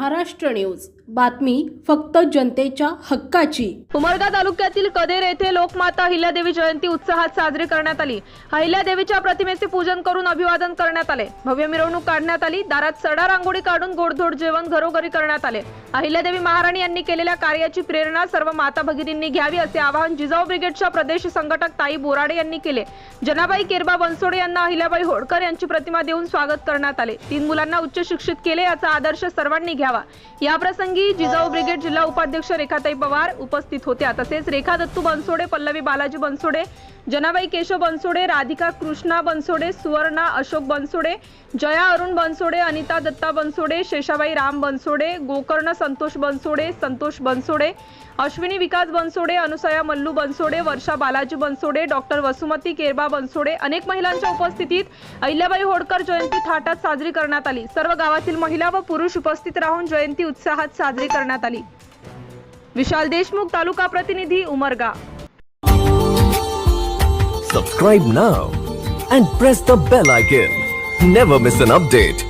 Maharashtra news. बातमी फक्त जनतेच्या हक्काची. उमरगा तालुक्यातील कदेर येथे लोकमाता अहिल्यादेवी जयंती उत्साहात साजरी करण्यात आली. अहिल्यादेवीच्या प्रतिमेचे पूजन करून अभिवादन करण्यात आले. भव्य मिरवणूक काढण्यात आली. दारात सडा रांगोळी काढून गोडधोड जेवण घरोघरी करण्यात आले. अहिल्यादेवी महाराणी यांनी केलेल्या कार्याची प्रेरणा सर्व माता भगिनींनी घ्यावी असे आवाहन जिजाऊ ब्रिगेडच्या प्रदेश संघटक ताई बोराडे यांनी केले. जनाबाई केरबा बनसोडे यांना अहिल्याबाई होडकर यांची प्रतिमा देऊन स्वागत करण्यात आले. तीन मुलांना उच्च शिक्षित केले याचा आदर्श सर्वांनी घ्या करावा. याप्रसंगी जिजाऊ ब्रिगेड जिल्हा उपाध्यक्ष रेखाताई पवार उपस्थित होत्या. तसेच रेखा दत्तू बनसोडे पल्लवी बालाजी बनसोडे जनाबाई केशव बनसोडे राधिका कृष्णा बनसोडे सुवर्णा अशोक बनसोडे जया अरुण बनसोडे अनिता दत्ता बनसोडे शेषाबाई राम बनसोडे गोकर्ण संतोष बनसोडे संतोष बनसोडे अश्विनी विकास बनसोडे अनुसया मल्लू बनसोडे वर्षा बालाजी बनसोडे डॉक्टर वसुमती केरबा बनसोडे अनेक महिलांच्या उपस्थितीत अहिल्याबाई होडकर जयंती थाटात साजरी करण्यात आली. सर्व गावातील महिला व पुरुष उपस्थित राहून लावून जयंती उत्साहात साजरी करण्यात आली. विशाल देशमुख तालुका प्रतिनिधी उमरगा. सबस्क्राईब ना and press the bell icon never miss an update